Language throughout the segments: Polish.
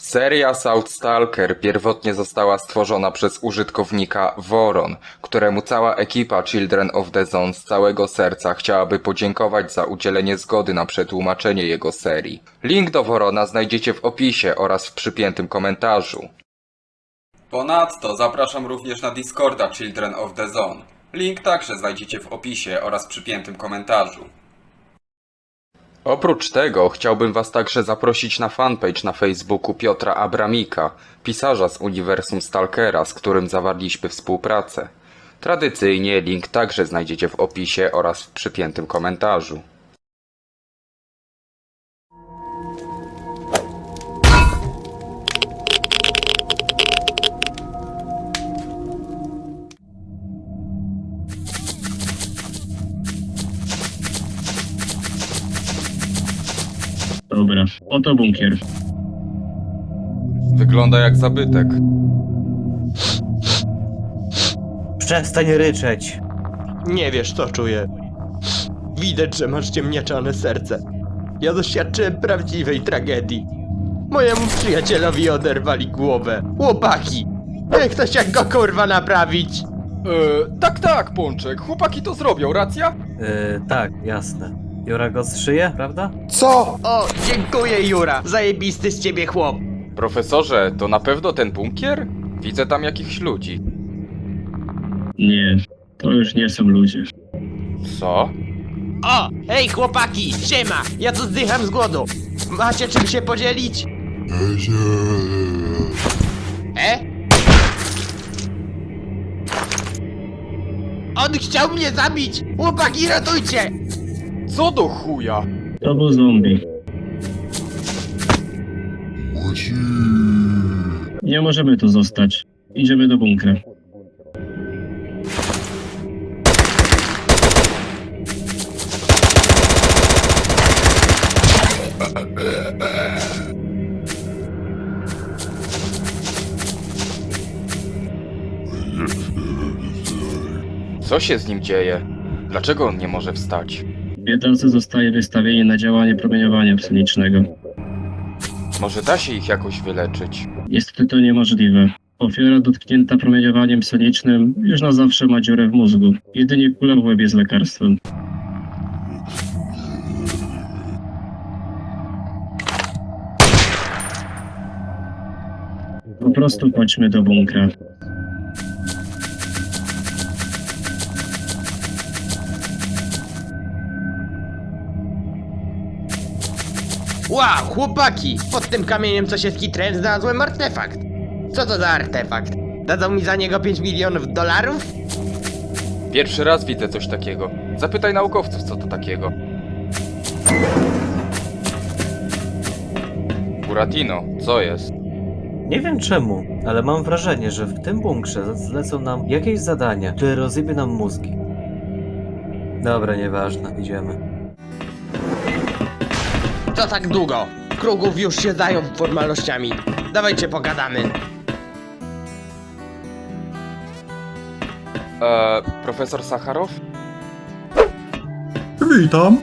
Seria South Stalker pierwotnie została stworzona przez użytkownika Voron, któremu cała ekipa Children of the Zone z całego serca chciałaby podziękować za udzielenie zgody na przetłumaczenie jego serii. Link do Vorona znajdziecie w opisie oraz w przypiętym komentarzu. Ponadto zapraszam również na Discorda Children of the Zone. Link także znajdziecie w opisie oraz przypiętym komentarzu. Oprócz tego chciałbym Was także zaprosić na fanpage na Facebooku Piotra Abramika, pisarza z uniwersum Stalkera, z którym zawarliśmy współpracę. Tradycyjnie link także znajdziecie w opisie oraz w przypiętym komentarzu. Oto bunkier. Wygląda jak zabytek. Przestań ryczeć. Nie wiesz, co czuję. Widać, że masz ciemniaczane serce. Ja doświadczyłem prawdziwej tragedii. Mojemu przyjacielowi oderwali głowę. Chłopaki! Wie ktoś jak go kurwa naprawić? Eee, tak, tak, Pączek. Chłopaki to zrobią, racja? Yy, tak, jasne. Jura go zszyje, prawda? Co? O, dziękuję Jura. Zajebisty z ciebie chłop. Profesorze, to na pewno ten bunkier? Widzę tam jakichś ludzi. Nie, to już nie są ludzie. Co? O, hej chłopaki, siema. Ja tu zdycham z głodu. Macie czym się podzielić? E? On chciał mnie zabić! Chłopaki, ratujcie! Co do chuja? To był zombie. Nie możemy tu zostać. Idziemy do bunkra. Co się z nim dzieje? Dlaczego on nie może wstać? Biedacy zostaje wystawieni na działanie promieniowania psonicznego. Może da się ich jakoś wyleczyć? Niestety to niemożliwe. Ofiara dotknięta promieniowaniem psonicznym już na zawsze ma dziurę w mózgu. Jedynie kula w łebie z lekarstwem. Po prostu chodźmy do bunkra. Wow, chłopaki! Pod tym kamieniem, co się skitrałem, znalazłem artefakt. Co to za artefakt? Dadzą mi za niego 5 milionów dolarów? Pierwszy raz widzę coś takiego. Zapytaj naukowców, co to takiego. Buratino, co jest? Nie wiem czemu, ale mam wrażenie, że w tym bunkrze zlecą nam jakieś zadanie, które rozjebie nam mózgi. Dobra, nieważne, idziemy. Co tak długo? Krugów już się dają formalnościami. Dawajcie pogadamy. Eee, profesor Sacharow? Witam,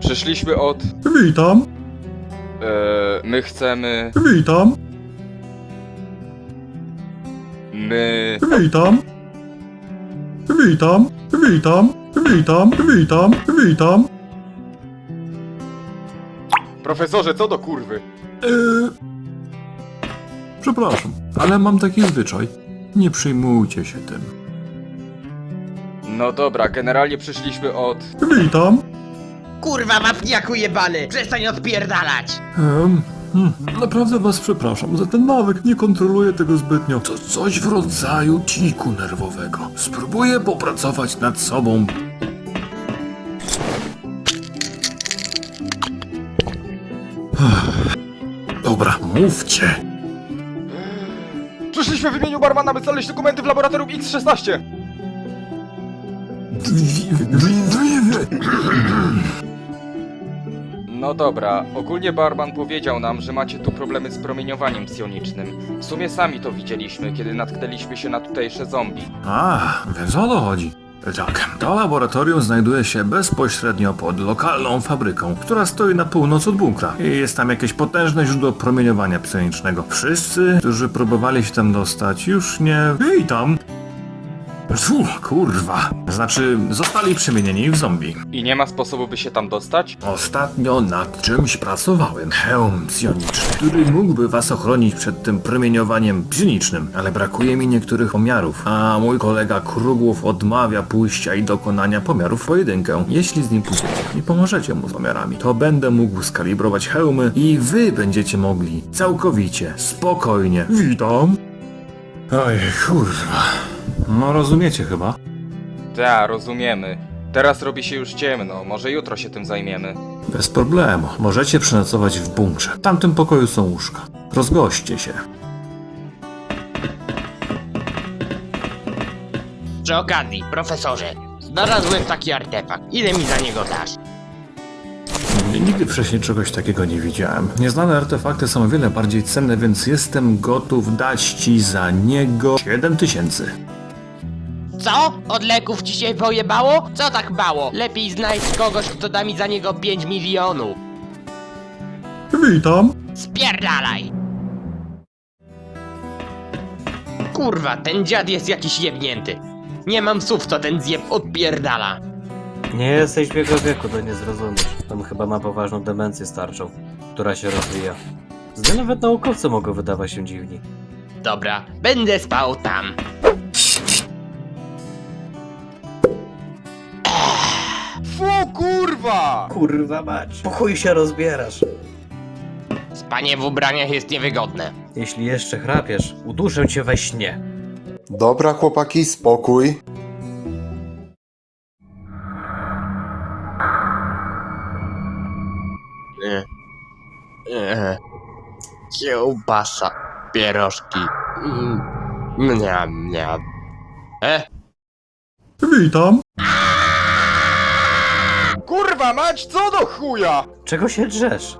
Przyszliśmy od... witam, Eee, my chcemy... witam, My... witam, witam, witam, witam, witam, witam. Profesorze, co do kurwy? Yy... Przepraszam, ale mam taki zwyczaj. Nie przejmujcie się tym. No dobra, generalnie przyszliśmy od... Witam. Kurwa, wapniaku jebany! Przestań odpierdalać! Um, hmm, naprawdę was przepraszam za ten nawyk, nie kontroluję tego zbytnio. To coś w rodzaju tiku nerwowego. Spróbuję popracować nad sobą. Dobra, mówcie. Przyszliśmy w imieniu barmana, by znaleźć dokumenty w laboratorium X-16! No dobra, ogólnie barman powiedział nam, że macie tu problemy z promieniowaniem psionicznym. W sumie sami to widzieliśmy, kiedy natknęliśmy się na tutejsze zombie. A, więc o to chodzi. Tak, to laboratorium znajduje się bezpośrednio pod lokalną fabryką, która stoi na północ od bunkra. I jest tam jakieś potężne źródło promieniowania psionicznego. Wszyscy, którzy próbowali się tam dostać, już nie... Witam! Fu, kurwa. Znaczy, zostali przemienieni w zombie. I nie ma sposobu, by się tam dostać? Ostatnio nad czymś pracowałem. Hełm psioniczny, który mógłby was ochronić przed tym promieniowaniem psionicznym, ale brakuje mi niektórych pomiarów, a mój kolega Krugłów odmawia pójścia i dokonania pomiarów w pojedynkę. Jeśli z nim pójdziecie i pomożecie mu z pomiarami, to będę mógł skalibrować hełmy i wy będziecie mogli całkowicie, spokojnie. Witam. Oj, kurwa. No rozumiecie chyba. Ta, rozumiemy. Teraz robi się już ciemno, może jutro się tym zajmiemy. Bez problemu. Możecie przenocować w bunkrze. W tamtym pokoju są łóżka. Rozgoście się. Przy okazji, profesorze, znalazłem taki artefakt. Ile mi za niego dasz? Nigdy wcześniej czegoś takiego nie widziałem. Nieznane artefakty są o wiele bardziej cenne, więc jestem gotów dać ci za niego 7 tysięcy. Co? Od leków ci się pojebało? Co tak mało? Lepiej znajdź kogoś, kto da mi za niego 5 milionów. Witam. Spierdalaj! Kurwa, ten dziad jest jakiś jebnięty. Nie mam słów, to ten zjeb odpierdala. Nie jesteś w jego wieku, to nie zrozumiesz. Tam chyba ma poważną demencję starczą, która się rozwija. Zde nawet naukowcy mogą wydawać się dziwni. Dobra, będę spał tam. Kurwa! Kurwa mać. Po chuj się rozbierasz. Spanie w ubraniach jest niewygodne. Jeśli jeszcze chrapiesz, uduszę cię we śnie. Dobra, chłopaki, spokój. Nie. Nie. Kiełbasa, pierożki. Mm. Mniam, mniam. E? Witam. Kurwa mać, co do chuja? Czego się drzesz?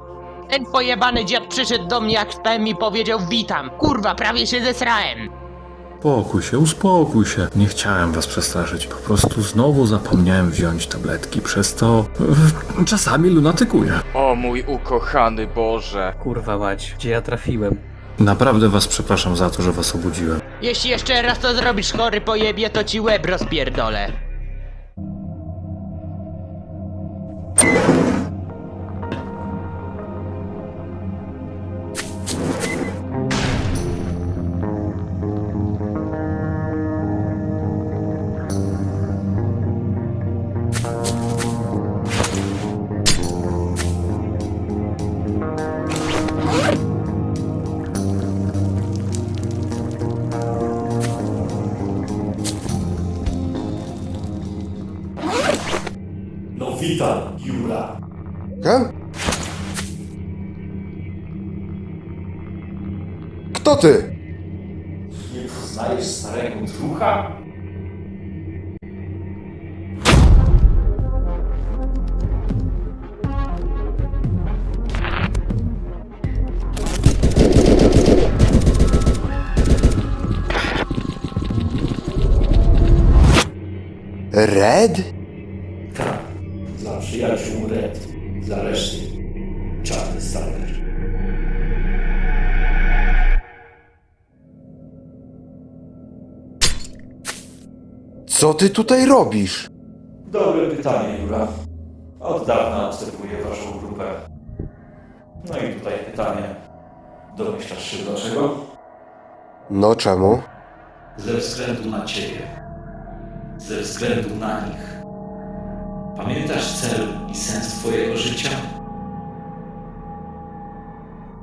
Ten pojebany dziad przyszedł do mnie jak spałem i powiedział witam. Kurwa, prawie się zesrałem. Uspokój się, uspokój się. Nie chciałem was przestraszyć. Po prostu znowu zapomniałem wziąć tabletki, przez to e, czasami lunatykuję. O mój ukochany Boże. Kurwa mać, gdzie ja trafiłem? Naprawdę was przepraszam za to, że was obudziłem. Jeśli jeszcze raz to zrobisz chory pojebie, to ci łeb rozpierdolę. No Red? Tak, dla przyjaciół Red. Dla reszty czarny stalker. Co ty tutaj robisz? Dobre pytanie, Jura. Od dawna obserwuję waszą grupę. No i tutaj pytanie. Domyślasz się dlaczego? No czemu? Ze względu na ciebie. Ze względu na nich. Pamiętasz cel i sens twojego życia?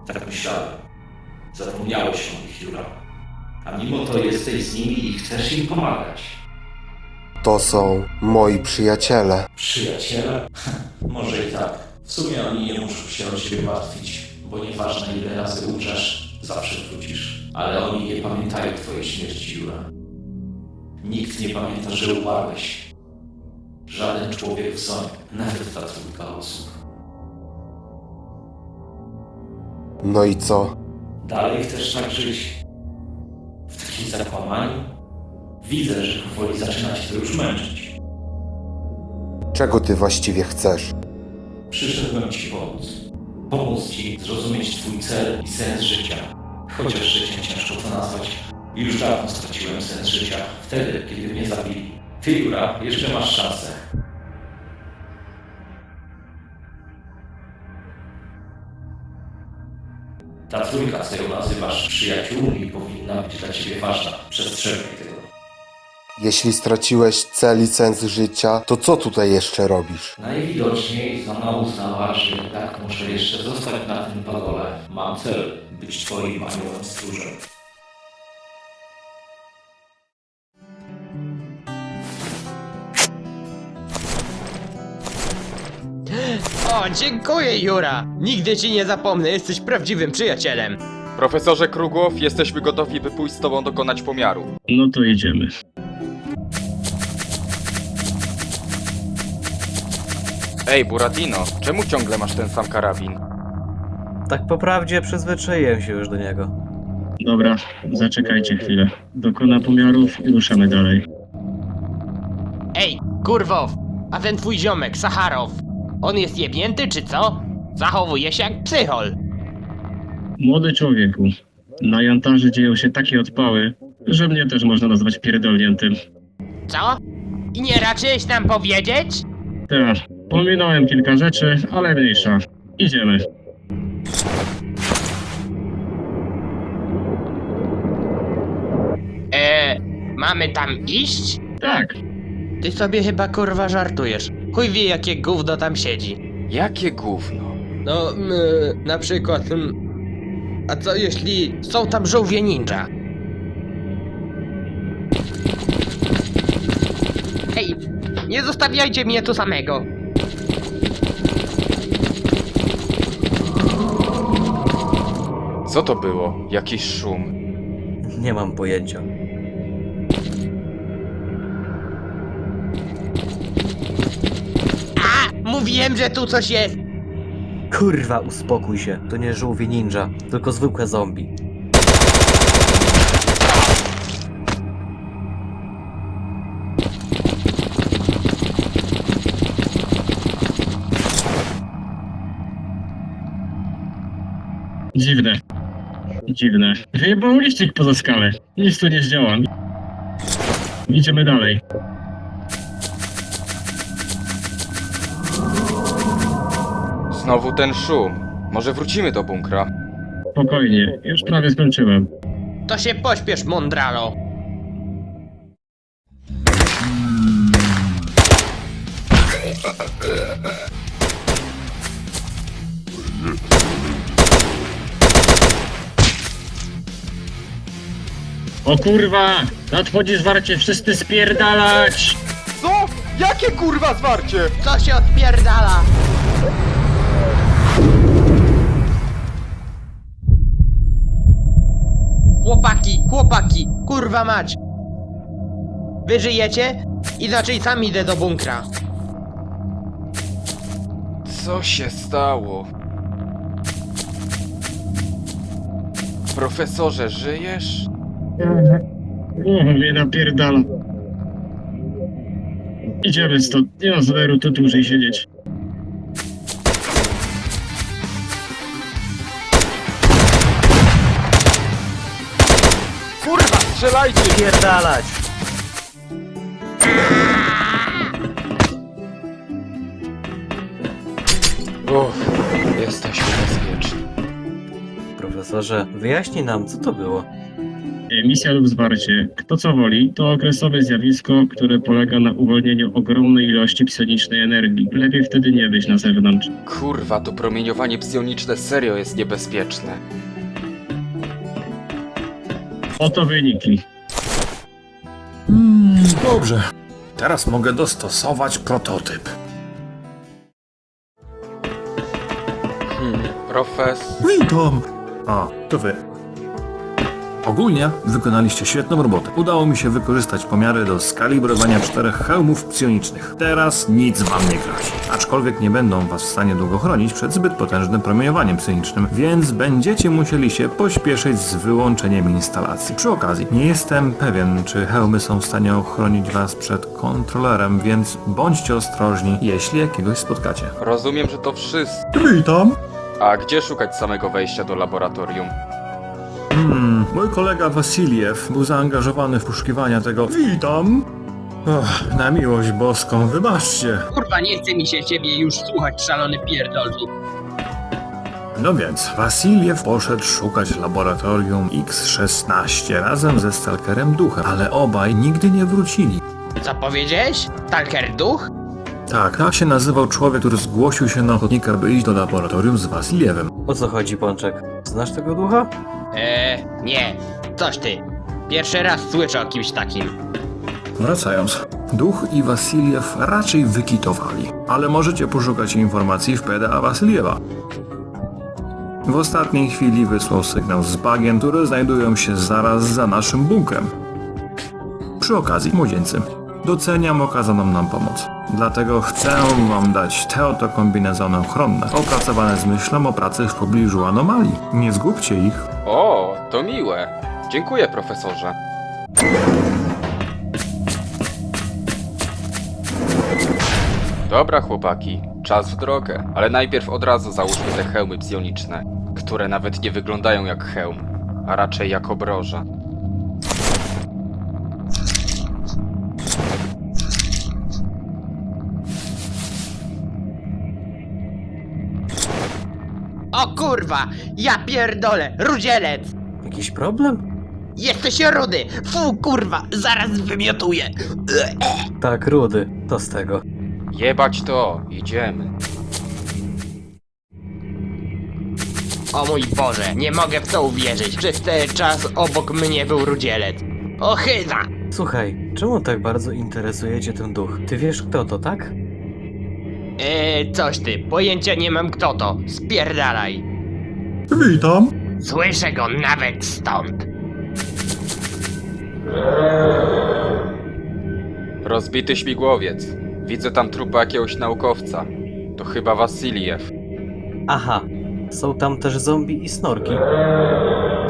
Tak myślałem. Zapomniałeś o nich, Jura. A mimo to jesteś z nimi i chcesz im pomagać. To są moi przyjaciele. Przyjaciele? Może i tak. W sumie oni nie muszą się o ciebie martwić, bo nieważne ile razy umrzesz, zawsze wrócisz. Ale oni nie pamiętają twojej śmierci, Jura. Nikt nie pamięta, że umarłeś. Żaden człowiek w zonie, nawet ta trójka osób. No i co? Dalej chcesz tak żyć? W takim zakłamaniu? Widzę, że powoli zaczyna cię to już męczyć. Czego ty właściwie chcesz? Przyszedłem ci pomóc. Pomóc ci zrozumieć twój cel i sens życia. Chociaż życiem ciężko to nazwać. Już dawno straciłem sens życia. Wtedy, kiedy mnie zabili. Ty, Jura, jeszcze masz szansę. Ta trójka, co ją nazywasz przyjaciółmi, powinna być dla ciebie ważna. Przestrzegaj tego. Jeśli straciłeś cel i sens życia, to co tutaj jeszcze robisz? Najwidoczniej sama uznała, że tak muszę jeszcze zostać na tym padole. Mam cel być twoim aniołem stróżem. O, dziękuję, Jura! Nigdy ci nie zapomnę, jesteś prawdziwym przyjacielem. Profesorze Krugłow, jesteśmy gotowi, by pójść z tobą dokonać pomiaru. No to idziemy. Ej, Buratino, czemu ciągle masz ten sam karabin? Tak po prawdzie przyzwyczaiłem się już do niego. Dobra, zaczekajcie chwilę. Dokona pomiarów i ruszamy dalej. Ej, kurwow, a ten twój ziomek, Sacharow, on jest jebnięty czy co? Zachowuje się jak psychol. Młody człowieku, na jantarze dzieją się takie odpały, że mnie też można nazwać pierdolniętym. Co? I nie raczyłeś nam powiedzieć? Tak, pominąłem kilka rzeczy, ale mniejsza. Idziemy. Eee, mamy tam iść? Tak, Ty sobie chyba kurwa żartujesz. Chuj wie jakie gówno tam siedzi. Jakie gówno? No, mm, na przykład... A co jeśli są tam żółwie ninja? Ej, nie zostawiajcie mnie tu samego. Co to było? Jakiś szum. Nie mam pojęcia. Mówiłem, że tu coś jest. Kurwa, uspokój się. To nie żółwie ninja, tylko zwykłe zombie. dziwne. Dziwne. Wyjebał liścik poza skalę. Nic tu nie zdziałam. Idziemy dalej. Znowu ten szum. Może wrócimy do bunkra? Spokojnie, już prawie skończyłem. To się pośpiesz, mądralo. O kurwa! Nadchodzi zwarcie, wszyscy spierdalać! Co? Jakie kurwa zwarcie? Co się odpierdala? Chłopaki, chłopaki, kurwa mać. Wy żyjecie? Inaczej sam idę do bunkra. Co się stało? Profesorze, żyjesz? Mnie napierdala. Idziemy stąd, nie ma zamiaru tu dłużej siedzieć. Strzelajcie! Pierdalać! Uff, jesteśmy bezpieczni. Profesorze, wyjaśnij nam, co to było. Emisja lub zwarcie, kto co woli, to okresowe zjawisko, które polega na uwolnieniu ogromnej ilości psionicznej energii. Lepiej wtedy nie być na zewnątrz. Kurwa, to promieniowanie psioniczne serio jest niebezpieczne. Oto wyniki. Hmm, dobrze. Teraz mogę dostosować prototyp. Hmm, profes... Witam! A, to wy. Ogólnie wykonaliście świetną robotę. Udało mi się wykorzystać pomiary do skalibrowania czterech hełmów psionicznych. Teraz nic wam nie grozi. Aczkolwiek nie będą was w stanie długo chronić przed zbyt potężnym promieniowaniem psionicznym, więc będziecie musieli się pośpieszyć z wyłączeniem instalacji. Przy okazji, nie jestem pewien, czy hełmy są w stanie ochronić was przed kontrolerem, więc bądźcie ostrożni, jeśli jakiegoś spotkacie. Rozumiem, że to wszyscy. Witam. A gdzie szukać samego wejścia do laboratorium? Mój kolega Wasiliew był zaangażowany w poszukiwania tego. Witam! Och, na miłość boską, wybaczcie. Kurwa, nie chce mi się ciebie już słuchać, szalony pierdolcu. No więc, Wasiliew poszedł szukać laboratorium X-16 razem ze Stalkerem Duchem, ale obaj nigdy nie wrócili. Co powiedziałeś? Talker duch? Tak, tak się nazywał człowiek, który zgłosił się na ochotnika, by iść do laboratorium z Wasiliewem. O co chodzi, Pączek? Znasz tego ducha? Eee, nie. Coś ty. Pierwszy raz słyszę o kimś takim. Wracając, Duch i Wasiliew raczej wykitowali, ale możecie poszukać informacji w PDA Wasiliewa. W ostatniej chwili wysłał sygnał z bagien, które znajdują się zaraz za naszym bunkrem. Przy okazji, młodzieńcy, doceniam okazaną nam pomoc. Dlatego chcę wam dać te oto kombinezony ochronne, opracowane z myślą o pracy w pobliżu anomalii. Nie zgubcie ich. O, to miłe. Dziękuję, profesorze. Dobra, chłopaki, czas w drogę. Ale najpierw od razu załóżmy te hełmy psioniczne, które nawet nie wyglądają jak hełm, a raczej jak obroża. O kurwa! Ja pierdolę! Rudzielec! Jakiś problem? Jesteś rudy! Fu kurwa! Zaraz wymiotuję! Tak, rudy. To z tego. Jebać to, idziemy. O mój Boże! Nie mogę w to uwierzyć! Przez ten czas obok mnie był rudzielec! Ochyda! Słuchaj, czemu tak bardzo interesuje cię ten duch? Ty wiesz kto to, tak? Eee, coś ty. Pojęcia nie mam kto to. Spierdalaj! Witam. Słyszę go nawet stąd! Rozbity śmigłowiec. Widzę tam trupa jakiegoś naukowca. To chyba Wasiliew. Aha, są tam też zombie i snorki.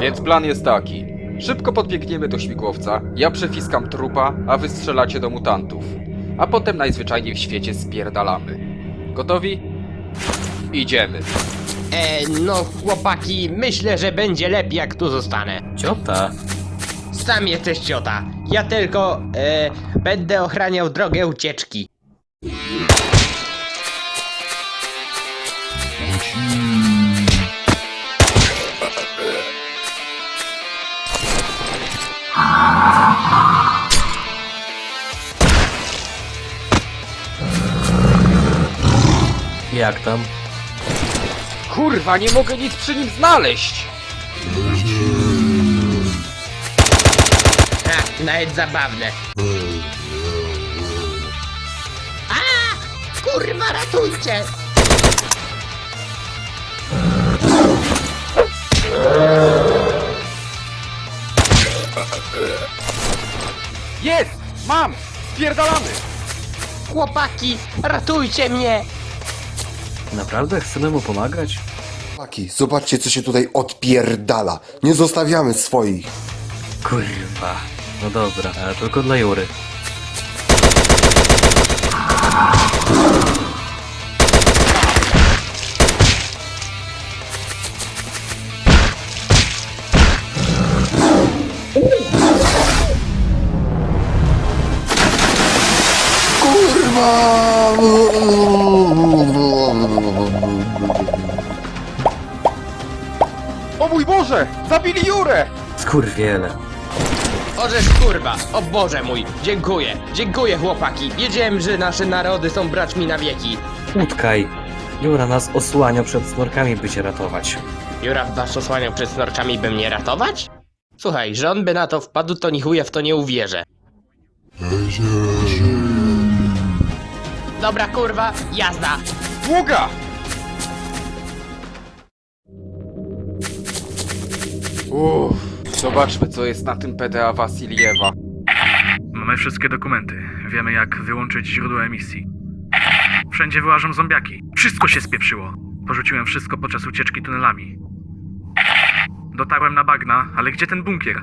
Więc plan jest taki. Szybko podbiegniemy do śmigłowca, ja przefiskam trupa, a wy strzelacie do mutantów. A potem najzwyczajniej w świecie spierdalamy. Gotowi? Idziemy. Eee, no chłopaki, myślę, że będzie lepiej jak tu zostanę. Ciota. Sam jesteś ciota. Ja tylko, e, będę ochraniał drogę ucieczki. Jak tam? Kurwa, nie mogę nic przy nim znaleźć! Ha, nawet zabawne. A! Kurwa, ratujcie! Jest! Mam! Spierdalamy! Chłopaki, ratujcie mnie! Naprawdę chcemy mu pomagać? Chłopaki, zobaczcie co się tutaj odpierdala. Nie zostawiamy swoich. Kurwa. No dobra, ale tylko dla Jury. Skurwiele. Orzesz kurwa, o Boże mój, dziękuję, dziękuję chłopaki. Wiedziałem, że nasze narody są braćmi na wieki. Utkaj. Jura nas osłania przed snorkami, by cię ratować. Jura was osłaniał przed snorkami, by mnie ratować? Słuchaj, że on by na to wpadł, to ni chuja w to nie uwierzę. Dobra kurwa, jazda! Długa! Uff, Zobaczmy, co jest na tym PDA Wasiliewa. Mamy wszystkie dokumenty. Wiemy jak wyłączyć źródło emisji. Wszędzie wyłażą zombiaki. Wszystko się spieprzyło. Porzuciłem wszystko podczas ucieczki tunelami. Dotarłem na bagna, ale gdzie ten bunkier?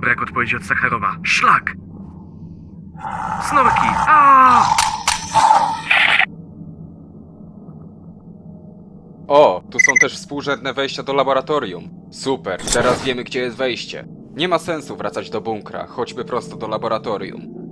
Brak odpowiedzi od Sacharowa. Szlak! Snorki! A! O, tu są też współrzędne wejścia do laboratorium. Super, teraz wiemy, gdzie jest wejście. Nie ma sensu wracać do bunkra, chodźmy prosto do laboratorium.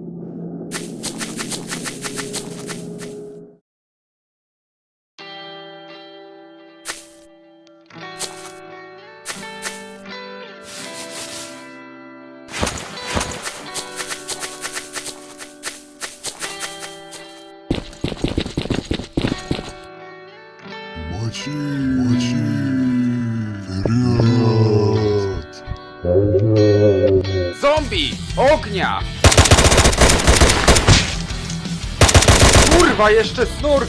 Jeszcze snurk!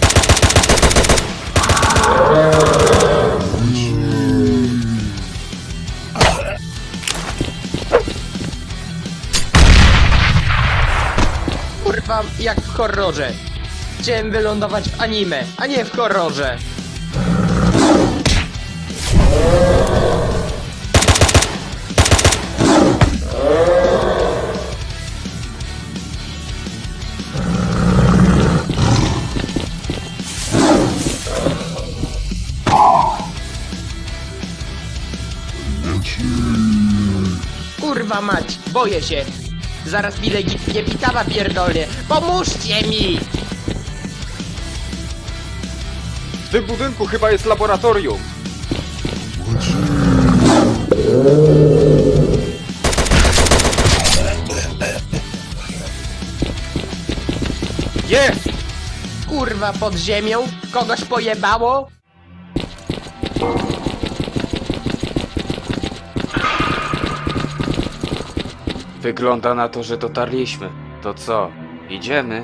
Kurwa, jak w horrorze. Chciałem wylądować w anime, a nie w horrorze. Boję się. Zaraz mi legitnie pitawa pierdolnie. Pomóżcie mi! W tym budynku chyba jest laboratorium. Jest! Kurwa pod ziemią? Kogoś pojebało? Wygląda na to, że dotarliśmy. To co? Idziemy?